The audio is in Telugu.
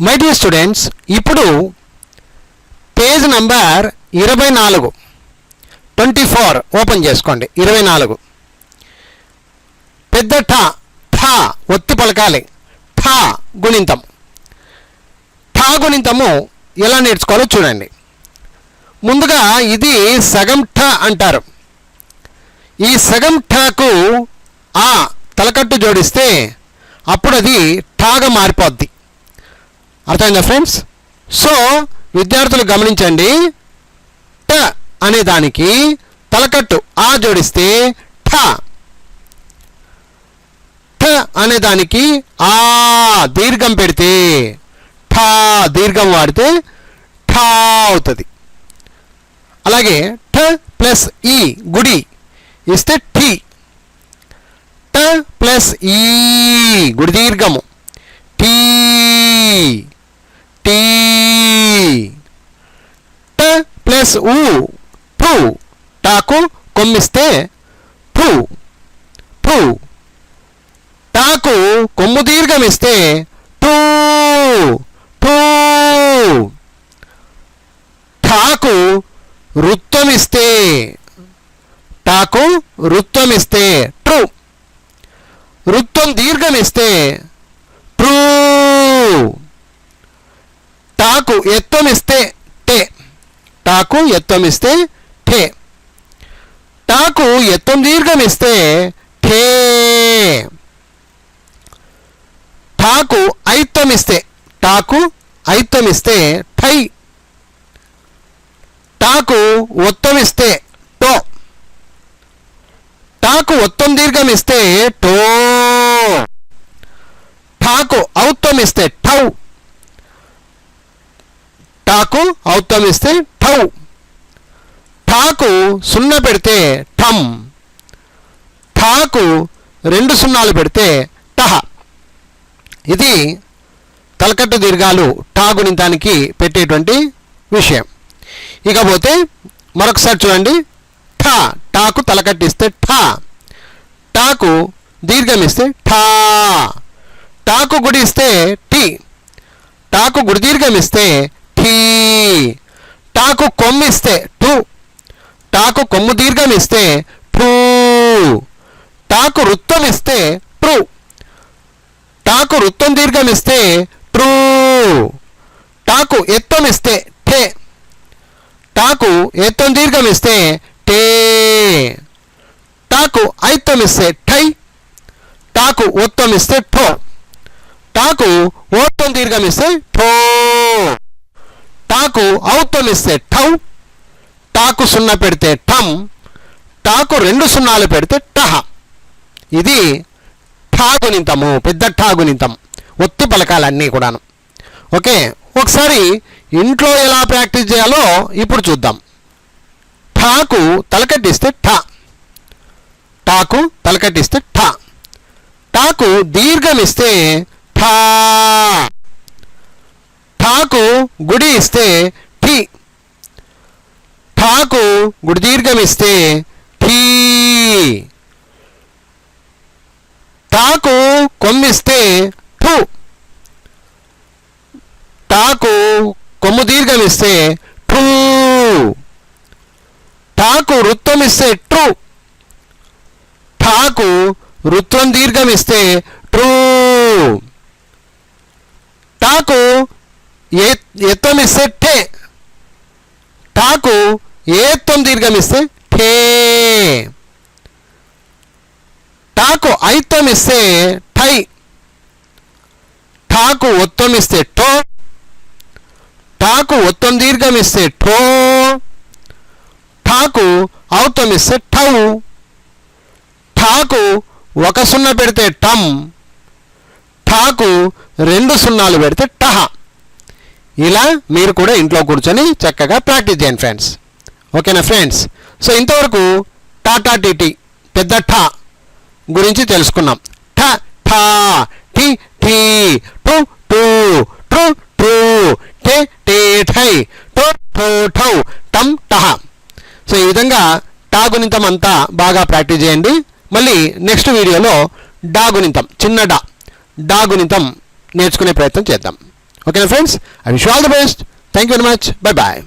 మై డియర్ స్టూడెంట్స్ ఇప్పుడు పేజ్ నంబర్ ఇరవై నాలుగు. ట్వంటీ ఫోర్ ఓపెన్ చేసుకోండి. ఇరవై నాలుగు. పెద్ద ఠ ఠ ఒత్తి పలకాలి. ఠ గుణింతం. ఠ గుణింతము ఎలా నేర్చుకోవాలో చూడండి. ముందుగా ఇది సగం ఠ అంటారు. ఈ సగం ఠకు ఆ తలకట్టు జోడిస్తే అప్పుడు అది ఠాగా మారిపోద్ది. అర్థమైందా ఫ్రెండ్స్? సో విద్యార్థులు గమనించండి ట అనే దానికి తలకట్టు ఆ జోడిస్తే ఠ. ఠ అనే దానికి ఆ దీర్ఘం పెడితే ఠా దీర్ఘం వాడితే ఠా అవుతుంది. అలాగే ఠ ప్లస్ ఈ గుడి ఇస్తే ఠీ. ట ప్లస్ ఈ గుడి దీర్ఘము. టీ టీ. ట ప్లస్ ఉ పు టాకు కొమ్మిస్తే పు పు టాకు కొమ్ము దీర్ఘమిస్తే టూ. టూ. ఠాకు టాకు వృత్తమిస్తే ట్రూ. వృత్తం దీర్ఘమిస్తే. ట్రూ. టాకు ఎత్వమిస్తే టే. టాకు ఎత్వమిస్తే ఠే. టాకు ఎత్వం దీర్ఘం ఇస్తే ఠే. ఠాకు ఐత్వమిస్తే టాకు ఐత్తం ఇస్తే ఠై. టాకు ఒత్తం టో. టాకు ఒత్తం దీర్ఘమిస్తే టో. ఠాకు ఔత్తం ఠౌ. టాకు ఔత్తమిస్తే ఠౌ. ఠాకు సున్నా పెడితే ఠమ్ ఠాకు రెండు సున్నాలు పెడితే టహ ఇది తలకట్టు దీర్ఘాలు టా గుణింతానికి పెట్టేటువంటి విషయం. ఇకపోతే మరొకసారి చూడండి. ఠా టాకు తలకట్టిస్తే ఠా. టాకు దీర్ఘం ఇస్తే ఠా. టాకు గుడి ఇస్తే టీ టాకు గుడి దీర్ఘం ఇస్తే ఠీ టాకు కొమ్మిస్తే ఠూ టాకు కొమ్ము దీర్ఘం ఇస్తే ఠూ టాకు వృత్తం ఇస్తే ట్రూ టాకు వృత్తం దీర్ఘం ఇస్తే ట్రూ. టాకు ఎత్తం ఇస్తే ఠే టాకు ఎత్తం దీర్ఘం ఇస్తే టే. టాకు ఐత్తం ఇస్తే ఠై టాకు ఒత్తం ఇస్తే ఠో. టాకు ఓత్తం దీర్ఘం ఇస్తే ఠో. టాకు ఔత్తం ఇస్తే ఠౌ టాకు సున్నా పెడితే ఠం టాకు రెండు సున్నాలు పెడితే టహ. ఇది ఠాగునింతము పెద్ద ఠా గుణింతం. ఒత్తి పలకాలన్నీ కూడాను. ఓకే ఒకసారి ఇంట్లో ఎలా ప్రాక్టీస్ చేయాలో ఇప్పుడు చూద్దాం. ఠాకు తలకట్టిస్తే ఠా. టాకు తలకట్టిస్తే ఠా. టాకు దీర్ఘమిస్తే ఠా. గుడి ఇస్తే ఠీ. ఠాకు గుడి దీర్ఘం ఇస్తే ఠీ. టాకు కొమ్మిస్తే ఠు. టాకు కొమ్ము దీర్ఘం ఇస్తే ఠూ. టాకు వృత్తం ఇస్తే ట్రూ ఠాకు వృత్తం దీర్ఘం ఇస్తే ట్రూ టాకు ఎత్తం ఇస్తే ఠే? టాకు ఏత్వం దీర్ఘం ఇస్తే ఠే? టాకు ఐత్వం ఇస్తే ఠై? ఠాకు ఒత్తం ఇస్తే టో ఠాకు ఒత్తం దీర్ఘం ఇస్తే ఠో? ఠాకు ఔత్వం ఇస్తే ఠౌ? ఠాకు ఒక సున్న పెడితే టం ఠాకు రెండు సున్నాలు పెడితే టహ ఇలా మీరు కూడా ఇంట్లో కూర్చొని చక్కగా ప్రాక్టీస్ చేయండి ఫ్రెండ్స్. ఓకేనా ఫ్రెండ్స్? సో ఇంతవరకు టాటా టీటీ పెద్ద ఠా గురించి తెలుసుకున్నాం. ఠ ఠా టి ఠీ టు టు ట్రు ట్రూ టే టే ఠై టో ఠో ఠౌ టం టహ సో ఈ విధంగా టా గుణితం అంతా బాగా ప్రాక్టీస్ చేయండి. మళ్ళీ నెక్స్ట్ వీడియోలో డా గుణితం చిన్న డా. డా గుణితం నేర్చుకునే ప్రయత్నం చేద్దాం. Okay, friends, I wish you all the best. Thank you very much. Bye bye.